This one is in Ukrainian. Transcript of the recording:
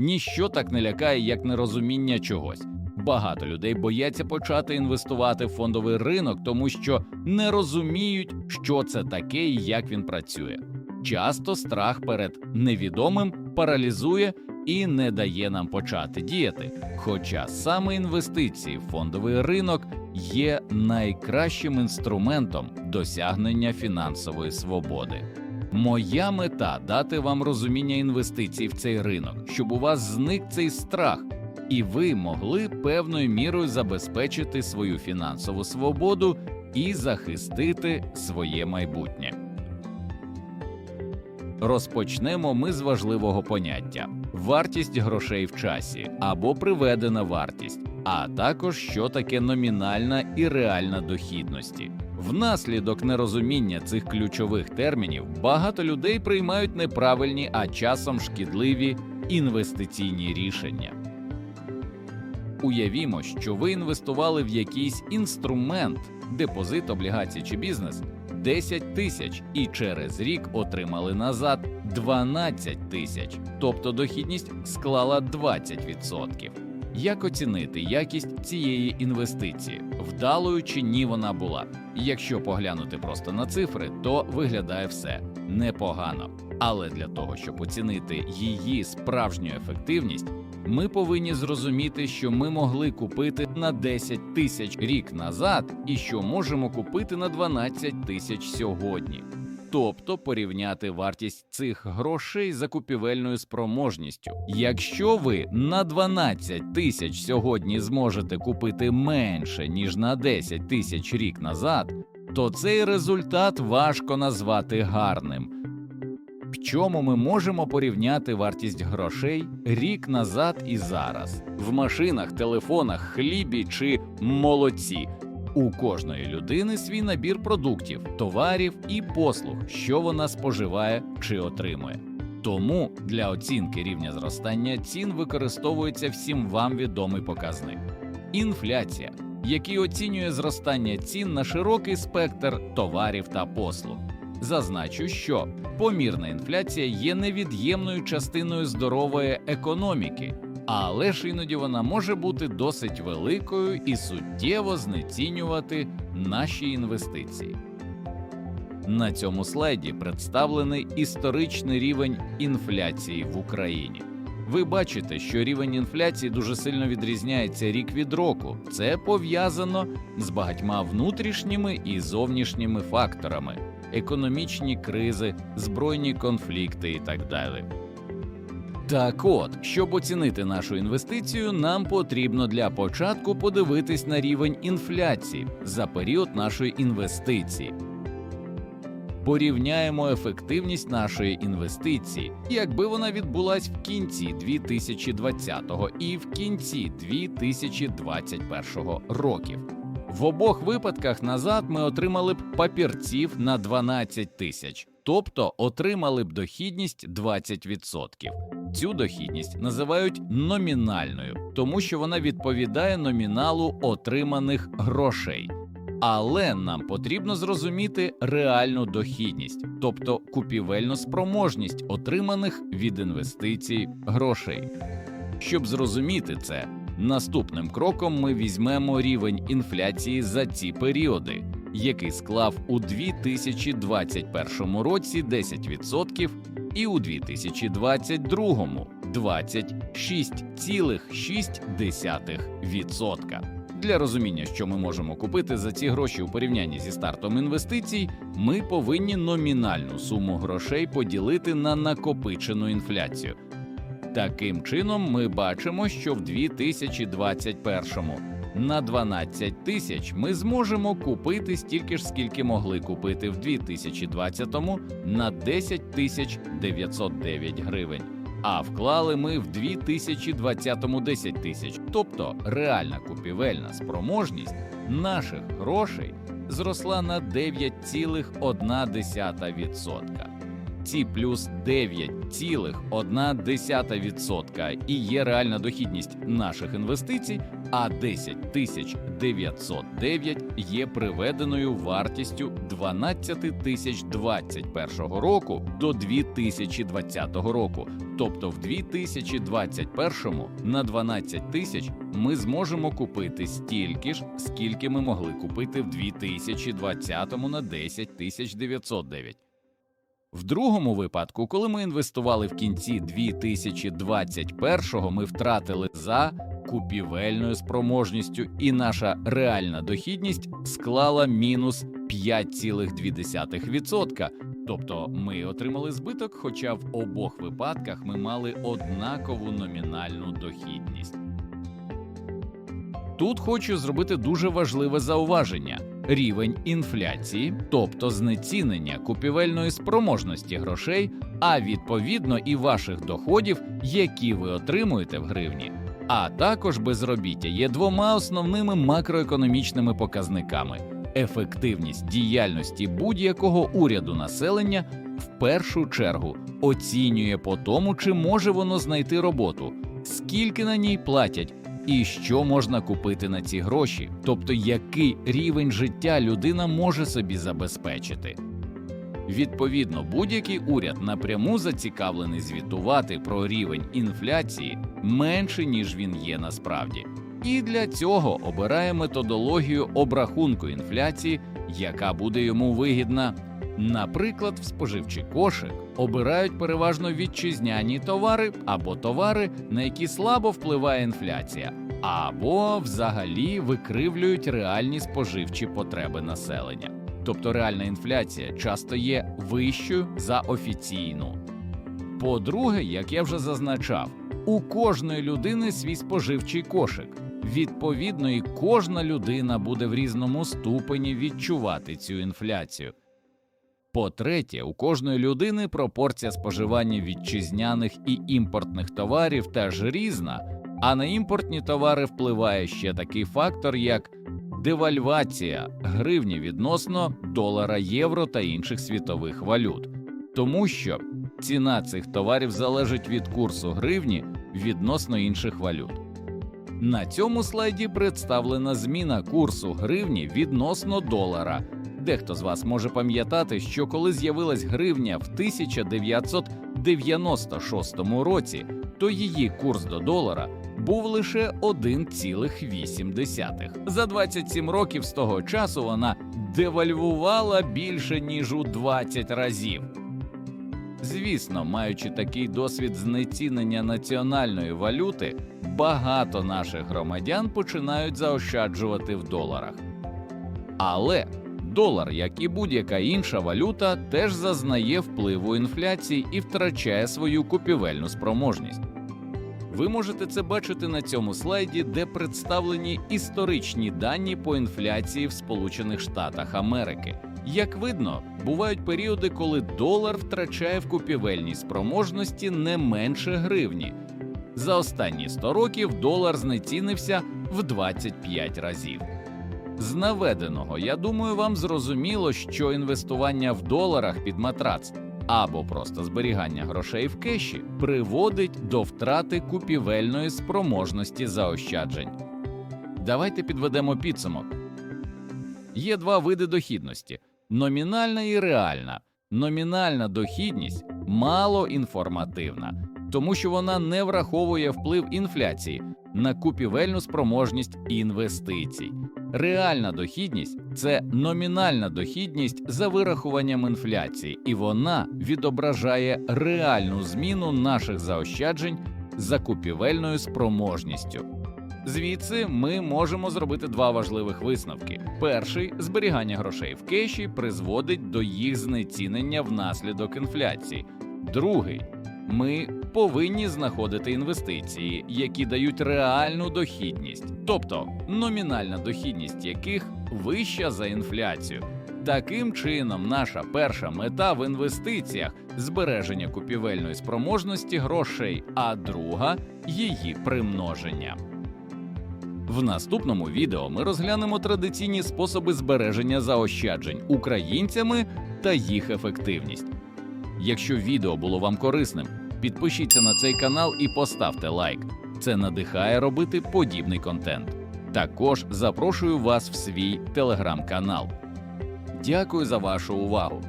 Ніщо так не лякає, як нерозуміння чогось. Багато людей бояться почати інвестувати в фондовий ринок, тому що не розуміють, що це таке і як він працює. Часто страх перед невідомим паралізує і не дає нам почати діяти. Хоча саме інвестиції в фондовий ринок є найкращим інструментом досягнення фінансової свободи. Моя мета дати вам розуміння інвестицій в цей ринок, щоб у вас зник цей страх, і ви могли певною мірою забезпечити свою фінансову свободу і захистити своє майбутнє. Розпочнемо ми з важливого поняття: вартість грошей в часі або приведена вартість, а також що таке номінальна і реальна дохідності. Внаслідок нерозуміння цих ключових термінів багато людей приймають неправильні, а часом шкідливі інвестиційні рішення. Уявімо, що ви інвестували в якийсь інструмент, депозит, облігації чи бізнес 10 тисяч і через рік отримали назад 12 тисяч, тобто дохідність склала 20%. Як оцінити якість цієї інвестиції, вдалою чи ні вона була? Якщо поглянути просто на цифри, то виглядає все непогано. Але для того, щоб оцінити її справжню ефективність, ми повинні зрозуміти, що ми могли купити на 10 тисяч рік назад, і що можемо купити на 12 тисяч сьогодні. Тобто порівняти вартість цих грошей за купівельною спроможністю. Якщо ви на 12 тисяч сьогодні зможете купити менше ніж на 10 тисяч рік назад, то цей результат важко назвати гарним. В чому ми можемо порівняти вартість грошей рік назад і зараз в машинах, телефонах, хлібі чи молоці. У кожної людини свій набір продуктів, товарів і послуг, що вона споживає чи отримує. Тому для оцінки рівня зростання цін використовується всім вам відомий показник інфляція, який оцінює зростання цін на широкий спектр товарів та послуг. Зазначу, що помірна інфляція є невід'ємною частиною здорової економіки, але ж іноді вона може бути досить великою і суттєво знецінювати наші інвестиції. На цьому слайді представлений історичний рівень інфляції в Україні. Ви бачите, що рівень інфляції дуже сильно відрізняється рік від року. Це пов'язано з багатьма внутрішніми і зовнішніми факторами економічні кризи, збройні конфлікти і так далі. Так от, щоб оцінити нашу інвестицію, нам потрібно для початку подивитись на рівень інфляції за період нашої інвестиції. Порівняємо ефективність нашої інвестиції, якби вона відбулась в кінці 2020 і в кінці 2021 років. В обох випадках назад ми отримали б папірців на 12 тисяч, тобто отримали б дохідність 20%. Цю дохідність називають номінальною, тому що вона відповідає номіналу отриманих грошей. Але нам потрібно зрозуміти реальну дохідність, тобто купівельну спроможність отриманих від інвестицій грошей. Щоб зрозуміти це, наступним кроком ми візьмемо рівень інфляції за ці періоди, який склав у 2021 році 10% і у 2022 26,6%. Для розуміння, що ми можемо купити за ці гроші у порівнянні зі стартом інвестицій, ми повинні номінальну суму грошей поділити на накопичену інфляцію. Таким чином, ми бачимо, що в 2021 на 12 тисяч ми зможемо купити стільки ж, скільки могли купити в 2020 на 10 тисяч 909 гривень. А вклали ми в 2020 10 тисяч, тобто реальна купівельна спроможність наших грошей зросла на 9,1%. Ці плюс 9,1% і є реальна дохідність наших інвестицій, а 10 тисяч 909 є приведеною вартістю 12 тисяч 21 року до 2020 року. Тобто в 2021 на 12 тисяч ми зможемо купити стільки ж, скільки ми могли купити в 2020 на 10 тисяч 909. В другому випадку, коли ми інвестували в кінці 2021-го, ми втратили за купівельною спроможністю, і наша реальна дохідність склала мінус 5,2%. Тобто ми отримали збиток, хоча в обох випадках ми мали однакову номінальну дохідність. Тут хочу зробити дуже важливе зауваження: рівень інфляції, тобто знецінення купівельної спроможності грошей, а відповідно і ваших доходів, які ви отримуєте в гривні. А також безробіття є двома основними макроекономічними показниками: ефективність діяльності будь-якого уряду населення в першу чергу оцінює по тому, чи може воно знайти роботу, скільки на ній платять. І що можна купити на ці гроші, тобто який рівень життя людина може собі забезпечити. Відповідно, будь-який уряд напряму зацікавлений звітувати про рівень інфляції менше, ніж він є насправді, і для цього обирає методологію обрахунку інфляції, яка буде йому вигідна. Наприклад, в споживчий кошик обирають переважно вітчизняні товари або товари, на які слабо впливає інфляція, або взагалі викривлюють реальні споживчі потреби населення. Тобто реальна інфляція часто є вищою за офіційну. По-друге, як я вже зазначав, у кожної людини свій споживчий кошик. Відповідно, і кожна людина буде в різному ступені відчувати цю інфляцію. По-третє, у кожної людини пропорція споживання вітчизняних і імпортних товарів теж різна, а на імпортні товари впливає ще такий фактор, як девальвація гривні відносно долара, євро та інших світових валют, тому що ціна цих товарів залежить від курсу гривні відносно інших валют. На цьому слайді представлена зміна курсу гривні відносно долара. Дехто з вас може пам'ятати, що коли з'явилась гривня в 1996 році, то її курс до долара був лише 1,8. За 27 років з того часу вона девальвувала більше ніж у 20 разів. Звісно, маючи такий досвід знецінення національної валюти, багато наших громадян починають заощаджувати в доларах. Але долар, як і будь-яка інша валюта, теж зазнає впливу інфляції і втрачає свою купівельну спроможність. Ви можете це бачити на цьому слайді, де представлені історичні дані по інфляції в Сполучених Штатах Америки. Як видно, бувають періоди, коли долар втрачає в купівельній спроможності не менше гривні. За останні 100 років долар знецінився в 25 разів. З наведеного, я думаю, вам зрозуміло, що інвестування в доларах під матрац або просто зберігання грошей в кеші приводить до втрати купівельної спроможності заощаджень. Давайте підведемо підсумок. Є два види дохідності: номінальна і реальна. Номінальна дохідність малоінформативна, тому що вона не враховує вплив інфляції на купівельну спроможність інвестицій. Реальна дохідність це номінальна дохідність за вирахуванням інфляції, і вона відображає реальну зміну наших заощаджень за купівельною спроможністю. Звідси ми можемо зробити два важливих висновки: перший зберігання грошей в кеші призводить до їх знецінення внаслідок інфляції. Другий ми повинні знаходити інвестиції, які дають реальну дохідність, тобто номінальна дохідність яких вища за інфляцію. Таким чином, наша перша мета в інвестиціях збереження купівельної спроможності грошей, а друга її примноження. В наступному відео ми розглянемо традиційні способи збереження заощаджень українцями та їх ефективність. Якщо відео було вам корисним, підпишіться на цей канал і поставте лайк. Це надихає робити подібний контент. Також запрошую вас в свій телеграм-канал. Дякую за вашу увагу.